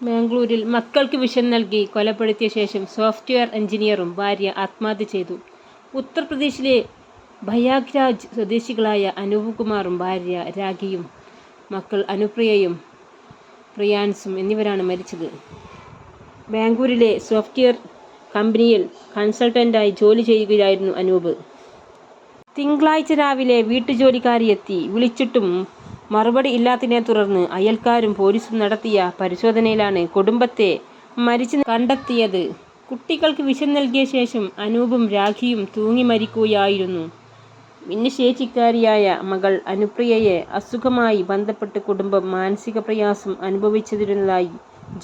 ബാംഗ്ലൂരിൽ മക്കൾക്ക് വിഷം നൽകി കൊലപ്പെടുത്തിയ ശേഷം സോഫ്റ്റ്വെയർ എഞ്ചിനീയറും ഭാര്യ ആത്മഹത്യ ചെയ്തു. ഉത്തർപ്രദേശിലെ ഭയാഗ്രാജ് സ്വദേശികളായ അനൂപ് കുമാറും ഭാര്യ രാഖിയും മക്കൾ അനുപ്രിയയും പ്രിയാൻസും എന്നിവരാണ് മരിച്ചത്. ബാംഗ്ലൂരിലെ സോഫ്റ്റ്വെയർ കമ്പനിയിൽ കൺസൾട്ടന്റായി ജോലി ചെയ്യുകയായിരുന്നു അനൂപ്. തിങ്കളാഴ്ച രാവിലെ വീട്ടുജോലിക്കാരി എത്തി വിളിച്ചിട്ടും മറുപടി ഇല്ലാത്തതിനെ തുടർന്ന് അയൽക്കാരും പോലീസും നടത്തിയ പരിശോധനയിലാണ് കുടുംബത്തെ മരിച്ചു കണ്ടെത്തിയത്. കുട്ടികൾക്ക് വിഷം നൽകിയ ശേഷം അനൂപും രാഖിയും തൂങ്ങി മരിക്കുകയായിരുന്നു. ഭിന്നശേഷിക്കാരിയായ മകൾ അനുപ്രിയയെ അസുഖമായി ബന്ധപ്പെട്ട് കുടുംബം മാനസിക പ്രയാസം അനുഭവിച്ചിരുന്നതായി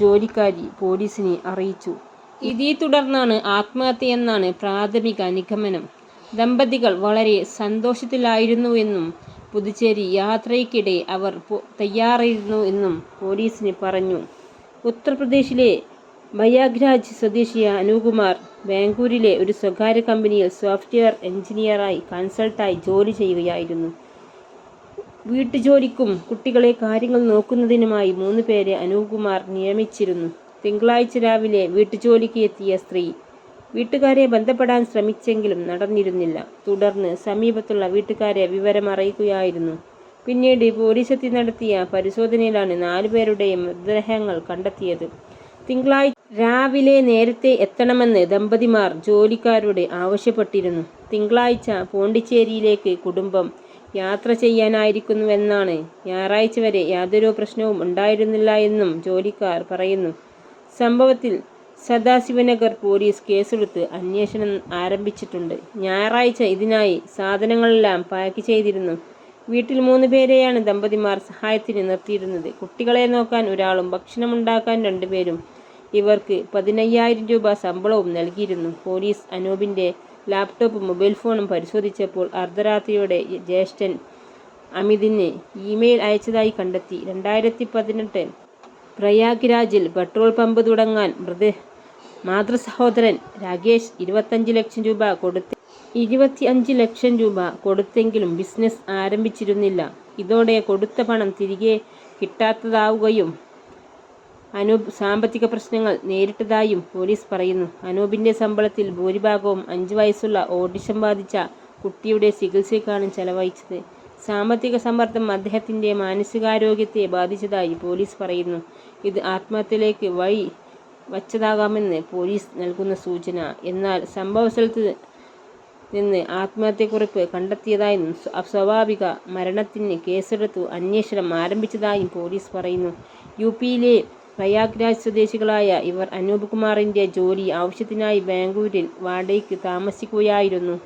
ജോലിക്കാരി പോലീസിനെ അറിയിച്ചു. ഇതേ തുടർന്നാണ് ആത്മഹത്യയെന്നാണ് പ്രാഥമിക നിഗമനം. ദമ്പതികൾ വളരെ സന്തോഷത്തിലായിരുന്നുവെന്നും പുതുച്ചേരി യാത്രയ്ക്കിടെ അവർ തയ്യാറായിരുന്നു എന്നും പോലീസിന് പറഞ്ഞു. ഉത്തർപ്രദേശിലെ മയാഗ്രാജ് സ്വദേശിയായ അനുകുമാർ കുമാർ ബാംഗ്ലൂരിലെ ഒരു സ്വകാര്യ കമ്പനിയിൽ സോഫ്റ്റ്വെയർ എഞ്ചിനീയറായി കൺസൾട്ടായി ജോലി ചെയ്യുകയായിരുന്നു. വീട്ടുജോലിക്കും കുട്ടികളെ കാര്യങ്ങൾ നോക്കുന്നതിനുമായി മൂന്ന് പേരെ അനുകുമാർ നിയമിച്ചിരുന്നു. തിങ്കളാഴ്ച രാവിലെ വീട്ടുജോലിക്ക് എത്തിയ സ്ത്രീ വീട്ടുകാരെ ബന്ധപ്പെടാൻ ശ്രമിച്ചെങ്കിലും നടന്നിരുന്നില്ല. തുടർന്ന് സമീപത്തുള്ള വീട്ടുകാരെ വിവരം അറിയിക്കുകയായിരുന്നു പിന്നീട് പോലീസെത്തി നടത്തിയ പരിശോധനയിലാണ് നാലുപേരുടെയും മൃതദേഹങ്ങൾ കണ്ടെത്തിയത്. തിങ്കളാഴ്ച രാവിലെ നേരത്തെ എത്തണമെന്ന് ദമ്പതിമാർ ജോലിക്കാരോട് ആവശ്യപ്പെട്ടിരുന്നു. തിങ്കളാഴ്ച പോണ്ടിച്ചേരിയിലേക്ക് കുടുംബം യാത്ര ചെയ്യാനായിരിക്കുന്നുവെന്നാണ് ഞായറാഴ്ച വരെ യാതൊരു പ്രശ്നവും ഉണ്ടായിരുന്നില്ല എന്നും ജോലിക്കാർ പറയുന്നു. സംഭവത്തിൽ സദാശിവനഗർ പോലീസ് കേസെടുത്ത് അന്വേഷണം ആരംഭിച്ചിട്ടുണ്ട്. ഞായറാഴ്ച ഇതിനായി സാധനങ്ങളെല്ലാം പാക്ക് ചെയ്തിരുന്നു. വീട്ടിൽ മൂന്ന് പേരെയാണ് ദമ്പതിമാർ സഹായത്തിന് നിർത്തിയിരുന്നത്. കുട്ടികളെ നോക്കാൻ ഒരാളും ഭക്ഷണമുണ്ടാക്കാൻ രണ്ടുപേരും ഇവർക്ക് പതിനയ്യായിരം രൂപ ശമ്പളവും നൽകിയിരുന്നു. പോലീസ് അനൂപിന്റെ ലാപ്ടോപ്പും മൊബൈൽ ഫോണും പരിശോധിച്ചപ്പോൾ അർദ്ധരാത്രിയോടെ ജ്യേഷ്ഠൻ അമിതിന് ഇമെയിൽ അയച്ചതായി കണ്ടെത്തി. രണ്ടായിരത്തി പതിനെട്ടിൽ പ്രയാഗ്രാജിൽ പെട്രോൾ പമ്പ് തുടങ്ങാൻ മാതൃസഹോദരൻ രാകേഷ് ഇരുപത്തഞ്ച് ലക്ഷം രൂപ കൊടുത്ത് ഇരുപത്തി അഞ്ച് ലക്ഷം രൂപ കൊടുത്തെങ്കിലും ബിസിനസ് ആരംഭിച്ചിരുന്നില്ല. ഇതോടെ കൊടുത്ത പണം തിരികെ കിട്ടാത്തതാവുകയും അനൂപ് സാമ്പത്തിക പ്രശ്നങ്ങൾ നേരിട്ടതായും പോലീസ് പറയുന്നു. അനൂപിന്റെ ശമ്പളത്തിൽ ഭൂരിഭാഗവും അഞ്ച് വയസ്സുള്ള ഓഡിഷൻ ബാധിച്ച കുട്ടിയുടെ ചികിത്സയ്ക്കാണ് ചെലവഴിച്ചത്. സാമ്പത്തിക സമ്മർദ്ദം അദ്ദേഹത്തിന്റെ മാനസികാരോഗ്യത്തെ ബാധിച്ചതായി പോലീസ് പറയുന്നു. ഇത് ആത്മഹത്യയിലേക്ക് വഴി വച്ചേക്കാമെന്നാണ് പോലീസ് നൽകുന്ന സൂചന. എന്നാൽ സംഭവ സംഭവസ്ഥലത്ത് നിന്ന് ആത്മഹത്യക്കുറിപ്പ് കണ്ടെത്തിയതായും അസ്വാഭാവിക മരണത്തിന് കേസെടുത്തു അന്വേഷണം ആരംഭിച്ചതായും പോലീസ് പറയുന്നു. യു പിയിലെ പ്രയാഗ്രാജ് സ്വദേശികളായ ഇവർ അനൂപ് കുമാറിന്റെ ജോലി ആവശ്യത്തിനായി ബാംഗ്ലൂരിൽ വാടകയ്ക്ക് താമസിക്കുകയായിരുന്നു.